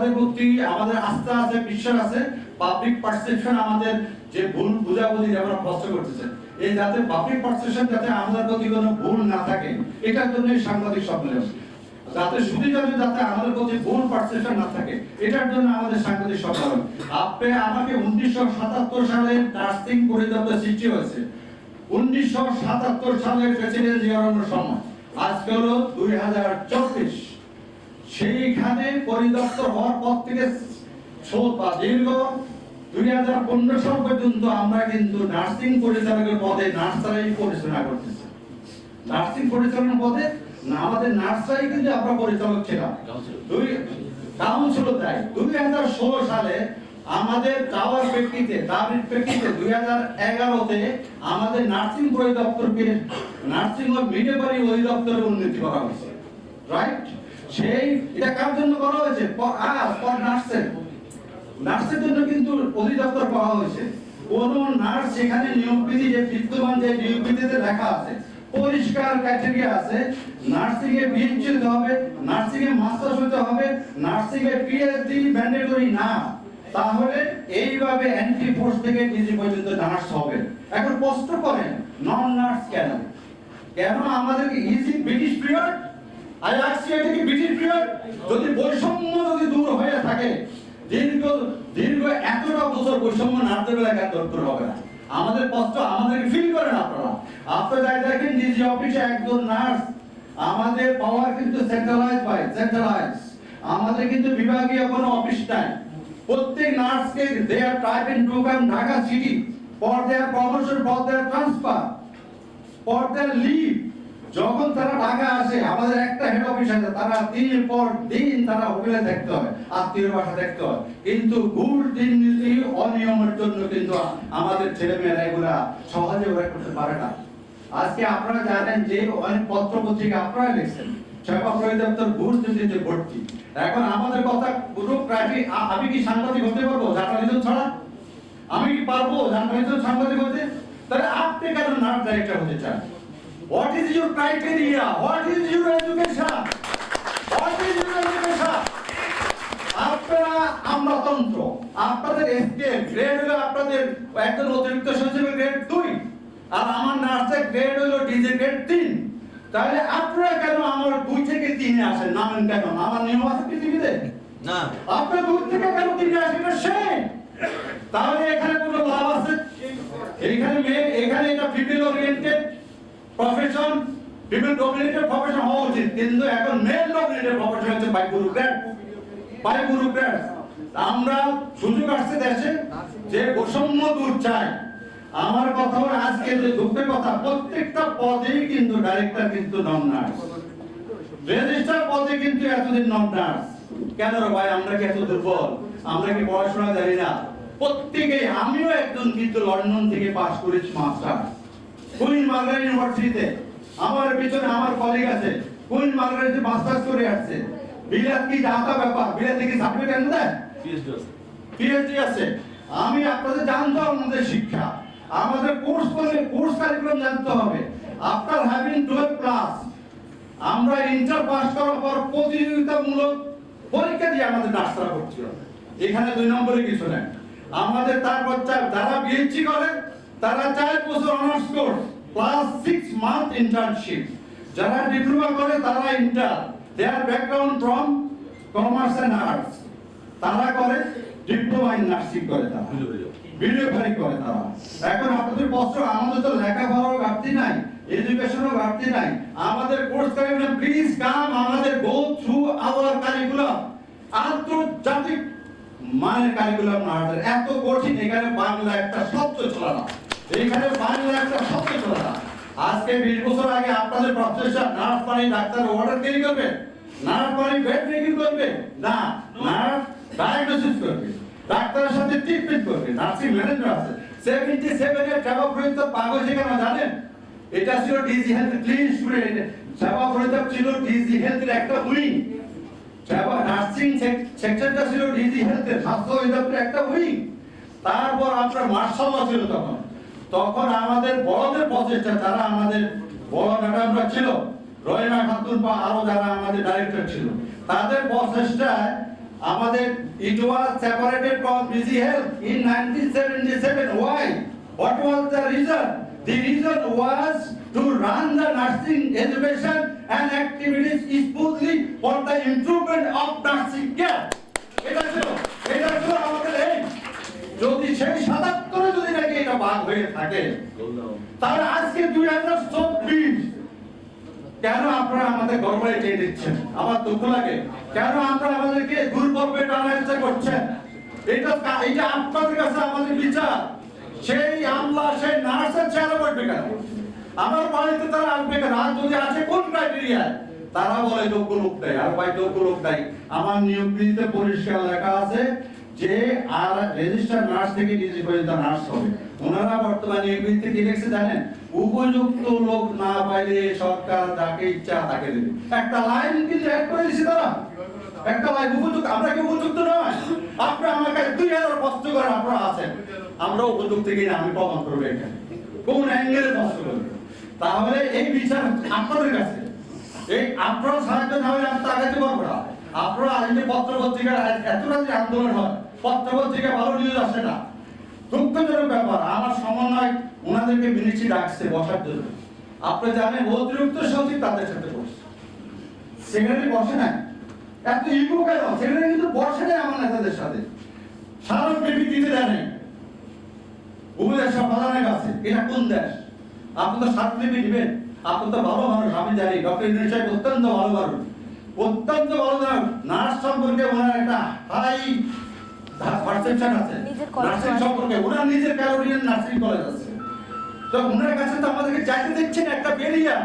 আপনাদের প্রতি আমাদের আস্থা আছে, বিশ্বাস আছে পাবলিক পারসেপশন আমাদের যে ভুল বুঝাবুঝি আমরা কষ্ট করতেছে। এই যাতে পাবলিক পারসেপশন যাতে আমাদের প্রতি কোনো ভুল না থাকে, এটার জন্য সাংবাদিক সম্মেলন। যাতে শুধু যাতে আমাদের প্রতি ভুল পারসেপশন না থাকে, এটার জন্য আমাদের সাংবাদিক সম্মেলন। আপনি আমাকে উনিশশো সাতাত্তর সালে নার্সিং পরিদপ্তর সৃষ্টি হয়েছে। উনিশশো সাতাত্তর সালের প্রেসিডেন্ট সময় আজকে হলো দুই হাজার চব্বিশ। সেইখানে পরিদপ্তর হওয়ার পর থেকে দীর্ঘ দুই হাজার পনেরো সাল পর্যন্ত আমরা কিন্তু নার্সিং পরিচালকের পদে নার্সারি পরিচালনা করতেছি। নার্সিং পরিচালনা পদে আমাদের নার্সারি কিন্তু আমরা পরিচালক ছিলাম। দুই কাউন্সিল তাই। দুই হাজার ষোলো সালে আমাদের চাওয়ার প্রেক্ষিতে দাবির প্রেক্ষিতে দুই হাজার এগারোতে আমাদের নার্সিং পরিদপ্তরকে নার্সিং ও মিডওয়ারি অধিদপ্তরে উন্নতি করা হয়েছে। রাইট সেই, এটা কার জন্য করা হয়েছে? ফর নার্সের। নার্সের জন্য কিন্তু অধিদপ্তর করা হয়েছে। কোন নার্স সেখানে নিয়োগ বিধি যে বিদ্যমান যে নিয়োগ বিধিতে লেখা আছে, পরিষ্কার ক্রাইটেরিয়া আছে নার্সিং এ হতে হবে নার্সিং এ মাস্টার্স হতে হবে নার্সিং এ পিএইচডি ম্যান্ডেটরি না, তাহলে এইভাবে এন্ট্রি ফোর্স থেকে ডিজি পর্যন্ত নার্স হবে। এখন কষ্ট করেন নন নার্স কেন? কেন আমাদেরকে easy British period I ask you কি ব্রিটিশ পিরিয়ড, যদি বৈষম্য যদি দূর হয়ে থাকে, দীর্ঘ দীর্ঘ এতটা বছর বৈষম্য নাড়তে বেলা দরকার হবে না? আমাদের কষ্ট আমাদেরকে ফিল করেন আপনারা। আপনারা যাই দেখেন ডিজি অফিসে একজন নার্স আমাদের পাওয়ার কিন্তু সেন্ট্রালাইজ পায় সেন্ট্রালাইজ আমাদের কিন্তু বিভাগীয় কোনো অফিস নাই। প্রত্যেক নার্সকে they are type in programme Dhaka city for their promotion for their transfer for their leave যখন তারা ঢাকা আসে, আমাদের একটা হেড অফিস আছে, তারা দিনের পর দিন তারা হোটেলে থাকতে হয়, আত্মীয় বাসা থাকতে হয়। কিন্তু ঘুষ দুর্নীতি অনিয়মের জন্য কিন্তু আমাদের ছেলে মেয়েরা এগুলা সহজে ওরা করতে পারে না। আজকে আপনারা জানেন যে অনেক পত্র পত্রিকা আপনারা লিখছেন দুর্নীতি ভর্তি। এখন আমাদের কথা আমি কি সাংবাদিক হতে পারব? ছাড়া? আমি কি পারব সাংবাদিক হতে? তাহলে আপনি কেন নার্স ডাইরেক্টর হতে চান? What is your criteria what is your education what is your education আপনারা আমলাতন্ত্র আপনাদের স্কেল গ্রেড হলো আপনাদের একজন অতিরিক্ত সচিবের গ্রেড দুই আর আমার নার্সের গ্রেড হলো ডিজি গ্রেড তিন। তাহলে আপনারা কেন আমার দুই থেকে তিনে আসেন? নামেন কেন? আমার নিয়ম আছে পৃথিবীতে? না। আপনার দূর থেকে কেন তিনে আসেন সে। তাহলে এখানে কোনো লাভ আছে? এখানে এখানে এটা female oriented profession female dominated profession হওয়া উচিত। কিন্তু এখন মেল ডমিনেটেড প্রফেশন হচ্ছে বাই ব্যুরোক্র্যাট আমরা সুযোগ আসছে দেশে যে বৈষম্য দূর চাই। আমার কথা হলো আজকে যে দুঃখের কথা, প্রত্যেকটা পদেই কিন্তু ডাইরেক্টর কিন্তু নন নার্স রেজিস্টার পদে কিন্তু এতদিন নন নার্স কেন রে ভাই, আমরা কি এত দুর্বল? আমরা কি পড়াশোনা জানি না? প্রত্যেকেই, আমিও একজন কিন্তু লন্ডন থেকে পাশ করেছি মাস্টার কুইন মার্গারেট ইউনিভার্সিটিতে আমার পিছনে আমার কলিগ আছে। কুইন মার্গারেটে মাস্টার্স করে আসছে। বিলাত কি জানতা ব্যাপার? বিলাত কি সার্টিফিকেট এনে দেয়? পিএইচডি আছে। পিএইচডি আছে। আমি আপনাদের জানতে হবে আমাদের শিক্ষা। আমাদের কোর্স করে কোর্স কারিকুলাম জানতে হবে। আফটার হ্যাভিং 12 ক্লাস আমরা ইন্টার পাস করার পর প্রতিযোগিতামূলক পরীক্ষা দিয়ে আমাদের করতে হবে। এখানে দুই নম্বরে কিছু নেই। আমাদের তারপর যারা বিএসসি করে তারা চার বছর honours course plus six month internship যারা ডিপ্লোমা করে তারা inter their background from commerce and arts তারা করে ডিপ্লোমা ইন নার্সিং করে তারা। করে তারা। এখন আপনাদের আমাদের তো লেখাপড়ার ঘাটতি নাই এডুকেশনের ঘাটতি নাই। আমাদের কোর্স কারিকুলাম প্লিজ কাম আমাদের গো থ্রু আওয়ার কারিকুলাম আন্তর্জাতিক মানের কারিকুলাম না এত কঠিন এখানে বাংলা একটা শব্দ চলে না। বাংলা একটা শব্দ চলে আজকে বিশ বছর আগে আপনাদের প্রফেসর পানি ডাক্তার অর্ডার ক্যারি করবে পানি বেড রেকিং করবে, না ডায়াগনোসিস করবে, ডাক্তারের সাথে ট্রিটমেন্ট করবে নার্সিং আছে। সেভেন্টি পর্যন্ত পাগল সেখানে জানেন? এটা ছিল ডিজি হেলথ ক্লিন স্টুডেন্ট সেবা পর্যন্ত ছিল ডিজি হেলথের একটা উইং সেবা নার্সিং সেকশনটা ছিল ডিজি হেলথের স্বাস্থ্য অধিদপ্তরের একটা উইং তারপর আপনার মার্শাল ছিল তখন। তখন আমাদের বড়দের প্রচেষ্টা যারা আমাদের বড় ম্যাডামরা ছিল রয়না খাতুন বা আরও যারা আমাদের ডাইরেক্টর ছিল, তাদের প্রচেষ্টায় আমাদের it was separated from BG health in nineteen seventy seven why what was the reason the reason was to run the nursing education and activities smoothly for the improvement of nursing care এটা ছিল। হয়ে থাকে। তাহলে আজকে দুই হাজার চব্বিশ কেন আপনারা আমাদের দিচ্ছেন? আমার দুঃখ লাগে। কেন আপনারা আমাদেরকে টানার করছেন? এটা এটা আপনাদের কাছে আমাদের বিচার। সেই আমলা সেই নার্সের কেন? আমার বাড়িতে তারা আসবে কেন? আর যদি আছে কোন ক্রাইটেরিয়ায় তারা বলে যোগ্য লোক দেয় আর ভাই যোগ্য লোক দেয় আমার নিয়োগ পরিষ্কার লেখা আছে যে আর রেজিস্টার নার্স থেকে নিজে পর্যন্ত নার্স হবে। ওনারা বর্তমানে বিধিতে কি লিখছে জানেন, উপযুক্ত লোক না পাইলে সরকার যাকে ইচ্ছা তাকে দেবে। একটা লাইন কিন্তু অ্যাড করে দিছে তারা। একটা লাইন উপযুক্ত, আমরা কি উপযুক্ত নয়? আপনারা আমার কাছে দুই হাজার কষ্ট করে আপনারা আছেন। আমরা উপযুক্ত কিনা আমি প্রমাণ করব এখানে। কোন অ্যাঙ্গেলে কষ্ট করবে? তাহলে এই বিচার আপনাদের কাছে। এই আপনারা সাহায্য না হলে আমি তাকাতে পারব না। আপনারা যে পত্র পত্রিকার এতটা যে আন্দোলন হয় পত্র পত্রিকা ভালো নিউজ আসে না। দুঃখজনক ব্যাপার, আমার সমন্বয় ওনাদেরকে মিনিস্ট্রি ডাকছে বসার জন্য। আপনি জানেন, অতিরিক্ত সচিব তাদের সাথে বসছে সেক্রেটারি বসে না এত ইগো কেন? সেক্রেটারি কিন্তু বসে নাই আমার নেতাদের সাথে। স্মারক বিবি দিতে জানে উপদেষ্টা প্রধানের কাছে। এটা কোন দেশ? আপনি তো বিবি দিবেন। আপনি তো ভালো মানুষ, আমি জানি। ডক্টর ইন্দ্র অত্যন্ত ভালো মানুষ। অত্যন্ত ভালো মানুষ। নার্স সম্পর্কে ওনার একটা হাই পারসেপশন আছে। নিজের কলেজ নার্সিং আছে। সম্পর্কে ওনার নিজের ক্যালোরিয়ান নার্সিং কলেজ আছে। তো ওনার কাছে তো আমাদেরকে যাইতে দিচ্ছেন একটা বেরিয়া।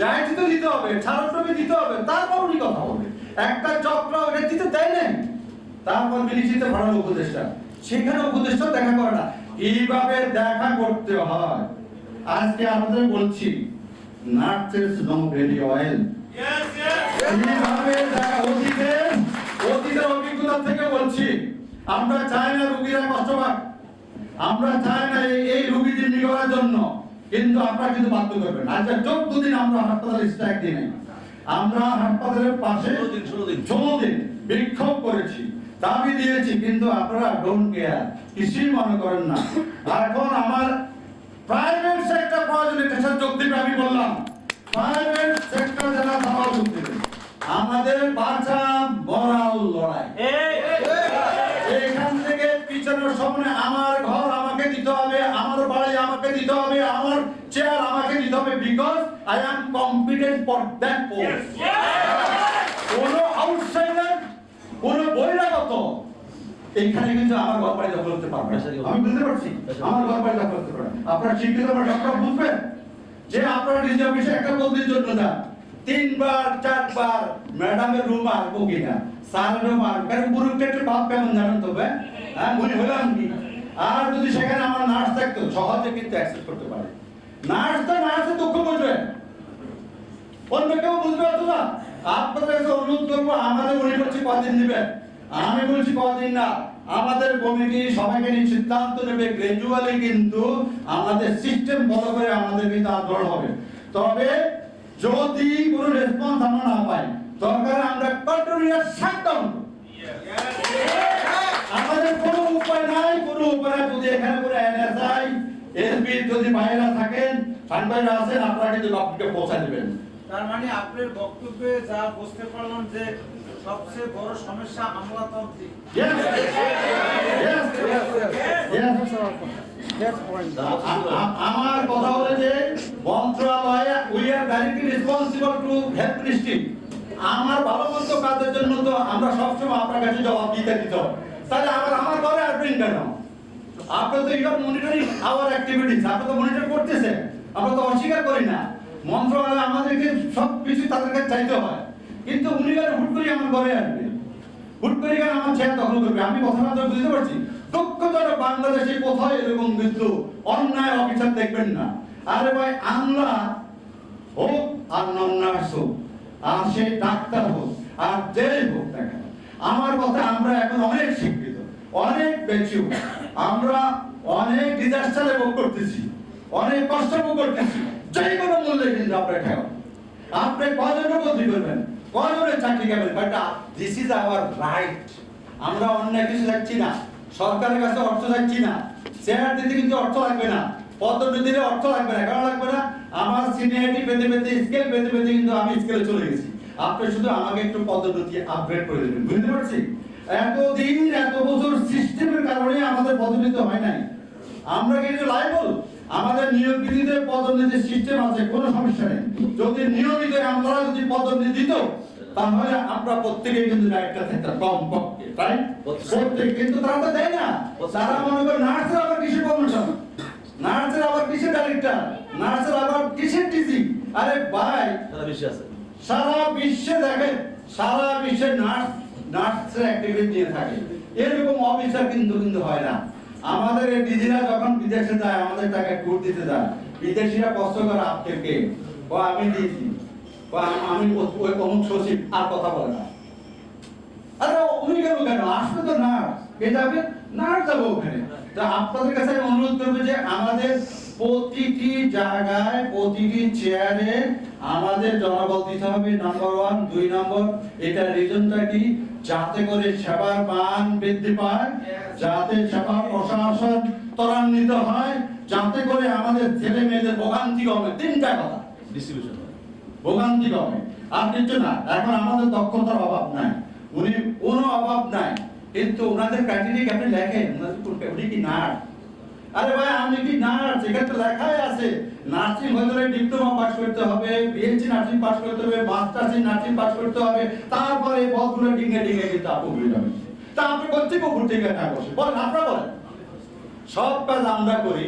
যাইতে তো দিতে হবে ছাড়াটকে দিতে হবে তারপর উনি কথা বলবে। একটা চক্র দিতে দেয় নাই তারপর মিলিশিতে ভাড়ানো উপদেষ্টা। সেখানে উপদেষ্টা দেখা করে না। কীভাবে দেখা করতে হয়। আজকে আপনাদের বলছি নার্সেস নো ভেরি অয়েল। কীভাবে দেখা অতীতে অতীতের অভিজ্ঞতা থেকে বলছি। আমরা চাই না রুগীরা কষ্ট পাক আমরা চাই না এই- রুগীদের নিয়ে জন্য। কিন্তু আপনারা কিন্তু বাধ্য করবেন। আজকে চোদ্দ দিন আমরা হাসপাতালে স্ট্রাইক দিই নাই। আমরা হাসপাতালের পাশে ষোলো দিন, বিক্ষোভ করেছি। দাবি দিয়েছি কিন্তু আপনারা ডোন্ট কেয়ার কিছুই মনে করেন না। আর এখন আমার প্রাইভেট সেক্টর প্রয়োজন এটা যোগ দিবে আমি বললাম। প্রাইভেট সেক্টর যারা সবাই যোগ দিবে আমাদের বাঁচা মরাল লড়াই। সামনে আমার ঘর আমাকে দিতে হবে আমার বাড়ি আমাকে দিতে হবে আমার চেয়ার আমাকে দিতে হবে because I am competent for that post কোন আউটসাইডার কোন বহিরাগত এইখানে কিন্তু আমার ঘর বাড়ি দখল করতে পারবে আমি বুঝতে পারছি? আমার ঘর বাড়ি দখল করতে পারবে না। আপনারা শিক্ষিত বা ডক্টর বুঝবেন? যে আপনারা অফিসে একটা বদলির জন্য যান তিনবার চারবার ম্যাডামের রুম আসব কিনা? স্যারের রুম আসব কারণ বুরুকটা একটু ভাব কেমন জানেন তো ভাই? হ্যাঁ বুঝি হলাম কি? আর যদি সেখানে আমার নার্স থাকতো, সহজে কিন্তু অ্যাক্সেস করতে পারে। নার্স তো নার্সের দুঃখ বুঝবে। অন্য কেউ বুঝতে পারতো আপনাদের কাছে অনুরোধ করব, আমাদের উনি বলছি কদিন নেবেন? আমি বলছি কদিন না। আমাদের কমিটি সবাইকে নিয়ে সিদ্ধান্ত নেবে গ্রাজুয়ালি কিন্তু আমাদের সিস্টেম ফলো করে আমাদের কিন্তু আন্দোলন হবে। তবে যদি কোনো রেসপন্স আমরা না পাই দরকার আমরা কন্টিনিউয়াস শাটডাউন আমাদের কোনো উপায় নাই কোনো উপায়। যদি এখানে কোনো এনএসআই এসবি যদি বাইরে থাকেন সাংবাদিকরা আছেন আপনারা কিন্তু ডক্টরকে পৌঁছে দেবেন তার মানে আপনার বক্তব্যে যা বুঝতে পারলাম যে সবচেয়ে বড় সমস্যা আমলাতান্ত্রিক Yes. Yes. Yes. আ- আ- আমার কথা হলো যে মন্ত্রণালয়ে we are directly responsible to health ministry আমার ভালো মন্দ কাজের জন্য তো আমরা সবসময় আপনার কাছে জবাব দিতে দিতে হবে তাহলে আবার আমার ঘরে আসবেন কেন? আপনি তো you are monitoring our activities আপনি তো মনিটর করতেছেন। আমরা তো অস্বীকার করি না। মন্ত্রণালয় আমাদেরকে সব কিছু তাদের কাছে চাইতে হয়। কিন্তু উনি কেন হুট করে আমার ঘরে আসবে। হুট করে কেন আমার চেয়ার দখল করবে? আমি কথাটা তো বুঝতে পারছি। দুঃখজনক বাংলাদেশে কোথাও এরকম কিন্তু অন্যায় অফিসার দেখবেন না। আরে ভাই আমলা হোক আর নন নার্স হোক, আর সে ডাক্তার হোক, আর যেই হোক না কেন। আমার কথা আমরা এখন অনেক শিক্ষিত, অনেক বেশি আমরা অনেক ডিজাস্টারে ভোগ করতেছি, অনেক কষ্ট ভোগ করতেছি। যে কোনো মূল্যে কিন্তু আমরা ঠেকাবো আপনি কজনের বদলি করবেন? কয়জনের চাকরি পাবেন but this is our right আমরা অন্য কিছু যাচ্ছি না। সরকারের কাছে অর্থ যাচ্ছি না। চেয়ার দিতে কিন্তু অর্থ লাগবে না। পদোন্নতি দিলে অর্থ লাগবে না। কেন লাগবে না? আমার সিনিয়রিটি পেতে পেতে স্কেল পেতে পেতে কিন্তু আমি স্কেলে চলে গেছি। আপনি শুধু আমাকে একটু পদোন্নতি আপগ্রেড করে দেবেন, বুঝতে পারছি? এতদিন এত বছর সিস্টেমের কারণে আমাদের পদোন্নতি হয় নাই। আমরা কিন্তু লাইবল আমাদের নিয়োগ বিধিতে পদোন্নতির সিস্টেম আছে, কোনো সমস্যা নেই। যদি নিয়মিত আমরা যদি পদোন্নতি দিত, তাহলে আমরা প্রত্যেকে কিন্তু ডাইরেক্টর থাকতাম কম পক্ষে তাই প্রত্যেক কিন্তু তারা তো দেয় না। তারা মনে করে, নার্সের আবার কিসের প্রমোশন নার্সের আবার কিসের ডাইরেক্টর নার্সের আবার কিসের টিচিং আরে ভাই সারা বিশ্বে আছে। সারা বিশ্বে দেখেন, সারা বিশ্বে নার্স, নার্সের অ্যাক্টিভিটি নিয়ে থাকে। এরকম অফিসার কিন্তু কিন্তু হয় না। আমাদের এই দিদিরা যখন বিদেশে যায়, আমাদের টাকা ট্যুর দিতে যায় বিদেশিরা কষ্ট করে আপনাকে ও, আমি দিয়েছি। আমি ওই অমুক সচিব, আর কথা বলে না। আরে, উনি কেন কেন? আসবে তো নার্স। কে যাবে? নার্স যাবে ওখানে। তো আপনাদের কাছে আমি অনুরোধ করব যে, আমাদের প্রতিটি জায়গায় প্রতিটি চেয়ারে আমাদের জনবল দিতে হবে। নাম্বার ওয়ান দুই নম্বর এটা রিজনটা কি? যাতে করে সেবার মান বৃদ্ধি পায় যাতে সেবা প্রশাসন ত্বরান্বিত হয় যাতে করে আমাদের ছেলে মেয়েদের ভোগান্তি কমে। তিনটা কথা। ডিস্ট্রিবিউশন ভোগান্তি কমে। আর কিছু না এখন আমাদের দক্ষতার অভাব নাই। উনি কোনো অভাব নাই। কিন্তু ওনাদের ক্রাইটেরিয়া আপনি লেখেন? ওনাদের কোন কি নার্স আরে ভাই আমি কি নার্স? এখানে তো লেখাই আছে। নার্সিং হলে ডিপ্লোমা পাস করতে হবে বিএসসি নার্সিং পাস করতে হবে, মাস্টার্স ইন নার্সিং পাস করতে হবে, তারপরে এই পদগুলো ডিঙে ডিঙে কিন্তু আপু ঘুরে যাবে তা আপনি কোথেকে উপর থেকে না বসে? বলেন, আপনারা বলেন। সব কাজ আমরা করি,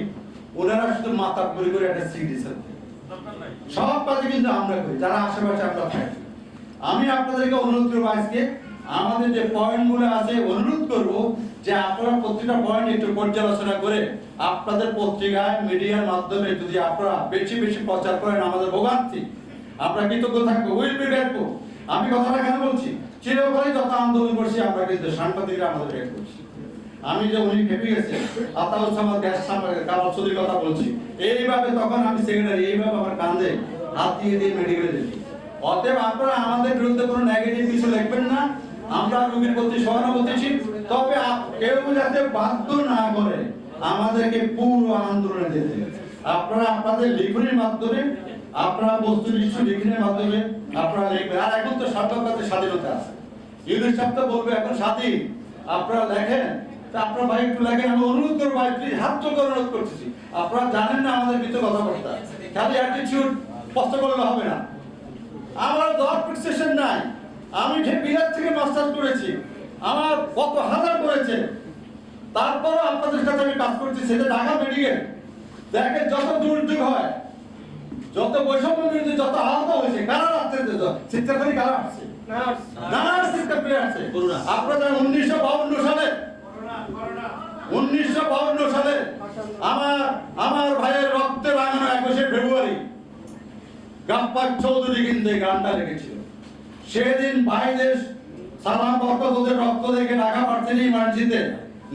ওনারা শুধু মাথা করে করে একটা সিরিজ সব কাজে কিন্তু আমরা করি, যারা আশেপাশে আমরা থাকি। আমি আপনাদেরকে অনুরোধ করব আজকে, আমাদের যে পয়েন্টগুলো আছে, অনুরোধ করব যে আপনারা প্রতিটা পয়েন্ট একটু পর্যালোচনা করে আপনাদের পত্রিকায়, মিডিয়ার মাধ্যমে যদি আপনারা বেশি বেশি প্রচার করেন আমাদের ভোগান্তি, আমরা কৃতজ্ঞ থাকব উইল বি গ্রেটফুল আমি কথাটা কেন বলছি? চিরকালই যত আন্দোলন করছি, আমরা কিন্তু সাংবাদিকরা আমাদের হেল্প করছি। আমি যে উনি খেপে গেছে গ্যাস চৌধুরীর কথা বলছি, এইভাবে তখন আমি সেক্রেটারি এইভাবে আমার হাত দিয়ে দিয়ে মেডিকেলে অতএব আপনারা আমাদের বিরুদ্ধে কোনো নেগেটিভ কিছু লিখবেন না, আমরা রোগীর প্রতি সহানুভূতিশীল তবে কেউ যাতে বাধ্য না করে আমাদেরকে পুরো আন্দোলনে যেতে আপনারা আপনাদের লিখনের মাধ্যমে, আপনারা বস্তু নিশ্চয় লিখনের মাধ্যমে আপনারা লিখবেন। আর এখন তো সরকার স্বাধীনতা আছে। ইউনিট সাহেব বলবে, এখন স্বাধীন। আপনারা লেখেন? আপনারা ভাই একটু আমি অনুরোধ করব হাত চোখ অনুরোধ করতেছি। আপনারা জানেন না আমাদের ভিতরে কথাবার্তা। খালি অ্যাটিটিউড কষ্ট করলে হবে না। আমার ফিক্সেশন নাই। আমি বিরাট থেকে মাস্টার্স করেছি। আমার কত হাজার করেছে। তারপরও আপনাদের কাছে আমি কাজ করছি সেটা ঢাকা মেডিকেল দেখেন যত দুর্যোগ হয় যত বৈষম্য বিরোধী যত আহত হয়েছে কারা আসছে শিক্ষার্থী কারা আসছে? নানা শিক্ষার্থী আসছে। আপনারা জানেন উনিশশো বাউন্ন সালে উনিশশো বাউন্ন সালে আমার আমার ভাইয়ের রক্তে রাঙানো একুশে ফেব্রুয়ারি গাপ্পার চৌধুরী কিন্তু এই গানটা লিখেছিল সেদিন ভাইদের সারা বরকত ওদের রক্ত দেখে ঢাকা পারছেন ইমার্জিতে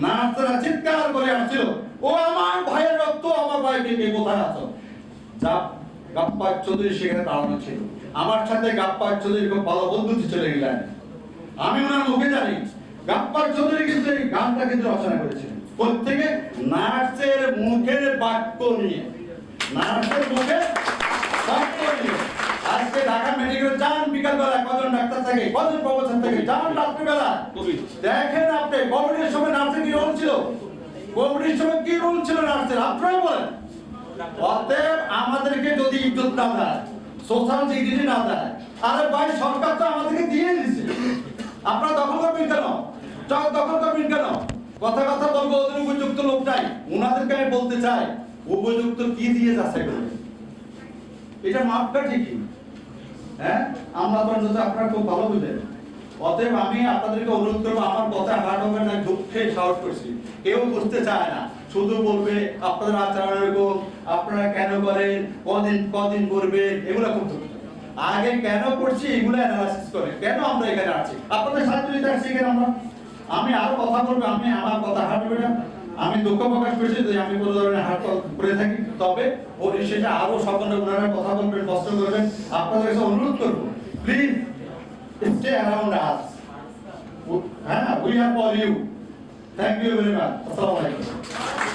নার্সরা চিৎকার করে আসছিল। ও আমার ভাইয়ের রক্ত, আমার ভাইকে কে কোথায় আছো? যা গাপ্পার চৌধুরী সেখানে দাঁড়ানো ছিল। আমার সাথে গাপ্পার চৌধুরী খুব ভালো বন্ধুত্ব চলে গেলেন। আমি ওনার মুখে জানি গাপ্পার চৌধুরী কিন্তু এই গানটা কিন্তু রচনা করেছিলেন। প্রত্যেকে নার্সের মুখের বাক্য নিয়ে নার্সের মুখে বাক্য নিয়ে। আজকে ঢাকা মেডিকেল যান বিকাল বেলা কজন ডাক্তার থাকে, কজন প্রফেসর থাকে, যান রাত্রি বেলা কোভিড দেখেন আপনি কোভিডের সময় নার্সের কি রোল ছিল? কোভিডের সময় কি রোল ছিল নার্সের? আপনারা বলেন। অতএব আমাদেরকে যদি ইজ্জত না দেয়, সোশ্যাল ডিগ্রি না দেয়, আরে ভাই, সরকার তো আমাদেরকে দিয়ে দিছে। আপনারা দখল করবেন কেন? চক দখল করবেন কেন? কথা কথা বলব, ওদের উপযুক্ত লোক নাই। ওনাদেরকে আমি বলতে চাই, উপযুক্ত কি দিয়ে যাচাই করবেন? এটা মাপকাঠি কি হ্যাঁ? তো আপনারা খুব ভালো বুঝেন। অতএব আমি আপনাদেরকে অনুরোধ করব, আমার কথা হবে না দুঃখে সাহস করছি। কেউ বুঝতে চায় না। শুধু বলবে, আপনাদের আচরণ এরকম, আপনারা কেন করেন, কদিন কদিন করবেন এগুলো খুব আগে কেন করছি, এগুলো অ্যানালাইসিস করে কেন আমরা এখানে আছি আপনাদের সাহায্য নিতে আসছি এখানে আমরা? আমি আরও কথা বলব, আমি আমার কথা হাঁটবে না আমি দুঃখ প্রকাশ করেছি যে আমি কোনো ধরনের হাত করে থাকি। তবে পরিশেষে আরও সকলে ওনারা কথা বলবেন কষ্ট করবেন। আপনাদের কাছে অনুরোধ করব প্লিজ স্টে অ্যারাউন্ড আস হ্যাঁ, we have for you thank you very much আসসালামু alaikum.